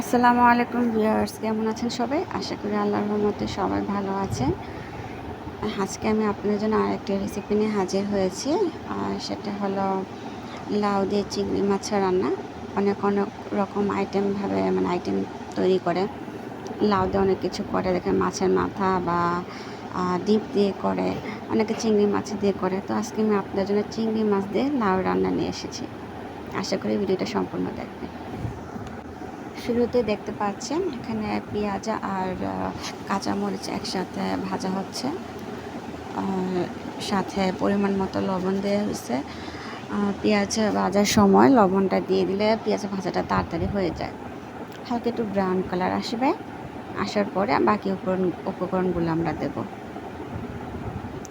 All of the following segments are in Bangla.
আসসালামু আলাইকুম ভিউয়ার্স, কেমন আছেন সবাই? আশা করি আল্লাহর রহমতে সবাই ভালো আছেন। আজকে আমি আপনাদের জন্য আরেকটি রেসিপি নিয়ে হাজির হয়েছি, আর সেটা হলো লাউ দিয়ে চিংড়ি মাছের রান্না। অনেক অনেক রকম আইটেমভাবে মানে আইটেম তৈরি করে। লাউ দিয়ে অনেক কিছু করে, দেখেন মাছের মাথা বা ডিপ দিয়ে করে, অনেকে চিংড়ি মাছ দিয়ে করে। তো আজকে আমি আপনাদের জন্য চিংড়ি মাছ দিয়ে লাউ রান্না নিয়ে এসেছি। আশা করি ভিডিওটা সম্পূর্ণ দেখবেন। শুরুতে দেখতে পাচ্ছেন, এখানে পেঁয়াজা আর কাঁচামরিচ একসাথে ভাজা হচ্ছে। সাথে পরিমাণ মতো লবণ দেওয়া হয়েছে। পেঁয়াজ ভাজার সময় লবণটা দিয়ে দিলে পেঁয়াজ ভাজাটা তাড়াতাড়ি হয়ে যায়। হালকা একটু ব্রাউন কালার আসবে। আসার পরে বাকি উপকরণ, উপকরণগুলো আমরা দেব।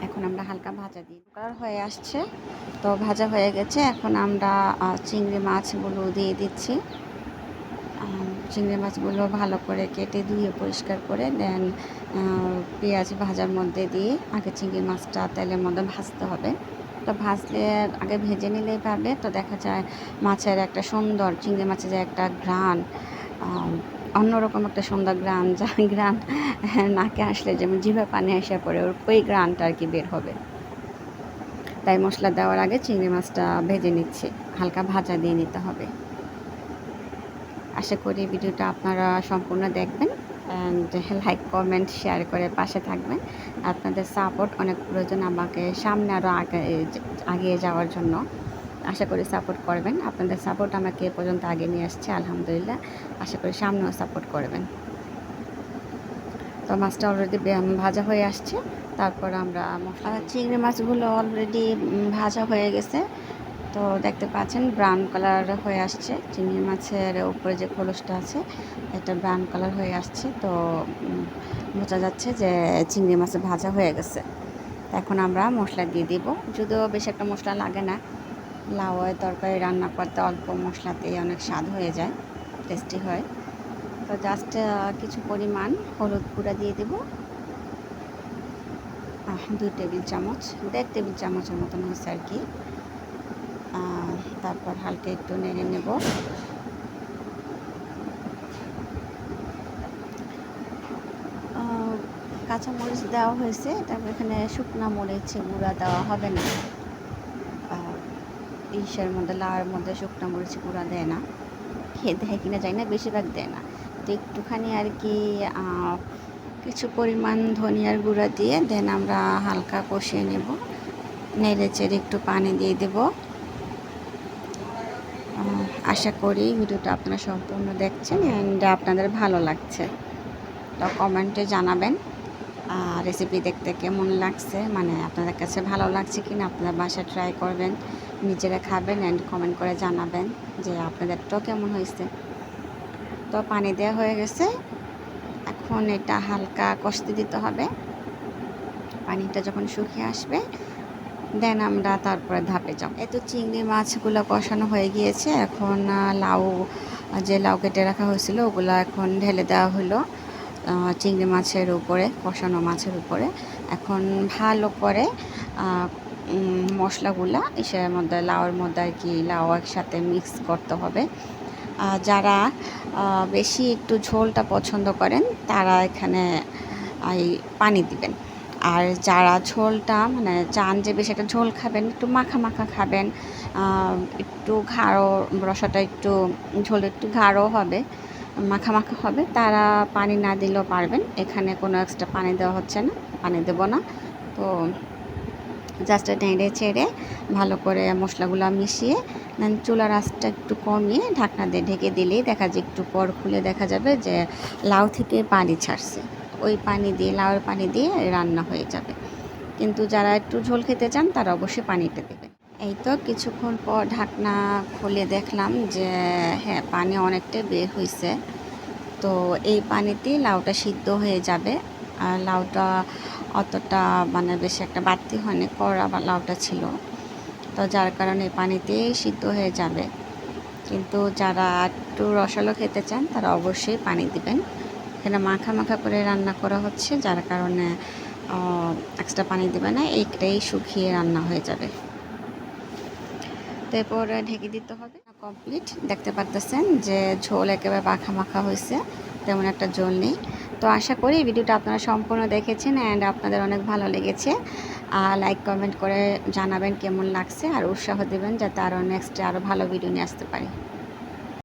এখন আমরা হালকা ভাজা দিই কালার হয়ে আসছে, তো ভাজা হয়ে গেছে। এখন আমরা চিংড়ি মাছগুলো দিয়ে দিচ্ছি। চিংড়ি মাছগুলো ভালো করে কেটে ধুয়ে পরিষ্কার করে দেন পেঁয়াজ ভাজার মধ্যে দিয়ে আগে চিংড়ি মাছটা তেলের মধ্যে ভাজতে হবে। তো ভাজলে আগে ভেজে নিলেই পাবে তো দেখা যায় মাছের একটা সুন্দর, চিংড়ি মাছের যে একটা ঘ্রাণ অন্যরকম একটা সুন্দর গ্রান যা গ্রান নাকে আসলে যেমন জিভে পানি এসে পড়ে ওর ওই গ্রানটা আর কি বের হবে। তাই মশলা দেওয়ার আগে চিংড়ি মাছটা ভেজে নিচ্ছি, হালকা ভাজা দিয়ে নিতে হবে। আশা করি ভিডিওটা আপনারা সম্পূর্ণ দেখবেন অ্যান্ড লাইক কমেন্ট শেয়ার করে পাশে থাকবেন। আপনাদের সাপোর্ট অনেক প্রয়োজন আমাকে সামনে আরও আগে আগিয়ে যাওয়ার জন্য। আশা করি সাপোর্ট করবেন। আপনাদের সাপোর্ট আমাকে এ পর্যন্ত আগে নিয়ে আসছে, আলহামদুলিল্লাহ। আশা করি সামনেও সাপোর্ট করবেন। তো মাছটা অলরেডি ভাজা হয়ে আসছে। তারপর আমরা মশলা চিংড়ি মাছগুলো অলরেডি ভাজা হয়ে গেছে। তো দেখতে পাচ্ছেন ব্রাউন কালার হয়ে আসছে। চিংড়ি মাছের উপরে যে খোলসটা আছে, এটা ব্রাউন কালার হয়ে আসছে। তো বোঝা যাচ্ছে যে চিংড়ি মাছ ভাজা হয়ে গেছে। এখন আমরা মশলা দিয়ে দিব। যদিও বেশ একটা মশলা লাগে না। লাউয়ের তরকারি রান্না করতে অল্প মশলাতেই অনেক স্বাদ হয়ে যায় টেস্টি হয়। তো জাস্ট কিছু পরিমাণ হলুদ গুঁড়া দিয়ে দেব। দুই টেবিল চামচ, দেড় টেবিল চামচের মতন হয়েছে আর কি। তারপর হালকা একটু নেড়ে নেব। কাঁচা মরিচ দেওয়া হয়েছে তারপর এখানে শুকনা মরিচ গুঁড়া দেওয়া হবে না। ইসের মধ্যে, লাউয়ের মধ্যে শুকনা মরিচ গুঁড়া দেয় না। খেয়ে দেয় কিনা যায় না, বেশিরভাগ দেয় না। তো একটুখানি আর কি কিছু পরিমাণ ধনিয়ার গুঁড়া দিয়ে দেন, আমরা হালকা কষিয়ে নেব। নেড়ে চেড়ে একটু পানি দিয়ে দেবো। আশা করি ভিডিওটা আপনারা সম্পূর্ণ দেখছেন অ্যান্ড আপনাদের ভালো লাগছে। তো কমেন্টে জানাবেন রেসিপি দেখতে কেমন লাগছে? মানে আপনাদের কাছে ভালো লাগছে কি না আপনারা বাসায় ট্রাই করবেন, নিজেরা খাবেন অ্যান্ড কমেন্ট করে জানাবেন যে আপনাদেরটাও কেমন হয়েছে। তো পানি দেওয়া হয়ে গেছে। এখন এটা হালকা কষতে দিতে হবে। পানিটা যখন শুকিয়ে আসবে দেন আমরা তারপরে ধাপে যাব। এই তো চিংড়ি মাছগুলো কষানো হয়ে গিয়েছে। এখন লাউ, যে লাউ কেটে রাখা হয়েছিল, ওগুলো এখন ঢেলে দেওয়া হলো চিংড়ি মাছের উপরে, কষানো মাছের উপরে। এখন ভালো করে মশলাগুলা ইসের মধ্যে, লাউয়ের মধ্যে আর কি, লাউ একসাথে মিক্স করতে হবে। যারা বেশি একটু ঝোলটা পছন্দ করেন, তারা এখানে এই পানি দিবেন। আর যারা ঝোলটা মানে চান যে বেশি একটা ঝোল খাবেন, একটু মাখা মাখা খাবেন একটু ঘাড়ো রসাটা একটু, ঝোল একটু গাঢ় হবে, মাখা মাখা হবে, তারা পানি না দিলেও পারবেন। এখানে কোনো এক্সট্রা পানি দেওয়া হচ্ছে না, পানি দেবো না। তো জাস্ট নেড়ে ছেড়ে ভালো করে মশলাগুলো মিশিয়ে দেন চুলার আঁচটা একটু কমিয়ে ঢাকনা দিয়ে ঢেকে দিলেই দেখা যায় একটু পর খুলে দেখা যাবে যে লাউ থেকে পানি ছাড়ছে। ওই পানি দিয়ে, লাউয়ের পানি দিয়ে রান্না হয়ে যাবে। কিন্তু যারা একটু ঝোল খেতে চান, তারা অবশ্যই পানিটা দেবেন। এই তো কিছুক্ষণ পর ঢাকনা খুলে দেখলাম যে হ্যাঁ পানি অনেকটাই বের হয়েছে তো এই পানিতেই লাউটা সিদ্ধ হয়ে যাবে। আর লাউটা অতটা মানে বেশি একটা বাড়তি হয়নি, কড়া বা লাউটা ছিল। তো যার কারণে এই পানিতেই সিদ্ধ হয়ে যাবে। কিন্তু যারা একটু রসালো খেতে চান, তারা অবশ্যই পানি দিবেন। এখানে মাখা মাখা করে রান্না করা হচ্ছে, যার কারণে এক্সট্রা পানি দেবে না, এইটাই শুকিয়ে রান্না হয়ে যাবে। তো এরপর ঢেকে দিতে হবে। কমপ্লিট। দেখতে পারতেছেন যে ঝোল একেবারে মাখা মাখা হয়েছে, তেমন একটা ঝোল নেই। তো আশা করি ভিডিওটা আপনারা সম্পূর্ণ দেখেছেন অ্যান্ড আপনাদের অনেক ভালো লেগেছে। আর লাইক কমেন্ট করে জানাবেন কেমন লাগছে, আর উৎসাহ দেবেন যাতে আরও নেক্সটে আরও ভালো ভিডিও নিয়ে আসতে পারি।